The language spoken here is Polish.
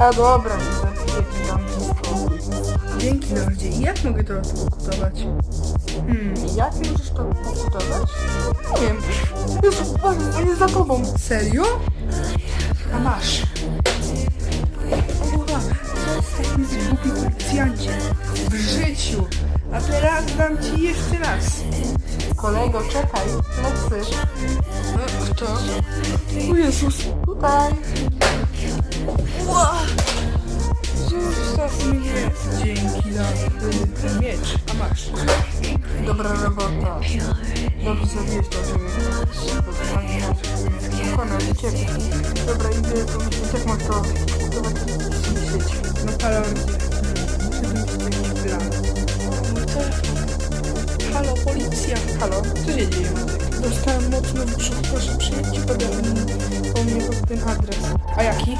A dobra. Dzięki Lordzie. I jak mogę to okupować? Hmm, Jak możesz to pokutować? Nie wiem. Jezu, uważaj, on jest za tobą. serio? A masz. Kurwa, zostań mi zgubi policjancie. W życiu. A teraz dam ci jeszcze raz. Kolego, czekaj, lecę. No, kto? O Jezus. Tutaj. Zostaw mnie. Dzięki za ten miecz. A masz. Dobra robota. Dobrze zabiłeś to ciebie. Konrad, ciebie. Dobra, idę pomyśleć, jak masz to myśleć. No palordzie. Muszę wymyślić jakiś plan. Mój telefon. Halo, policja. Halo? Co się dzieje? Dostałem mocno w brzuch. Proszę przyjedźcie po mnie pod ten adres. A jaki?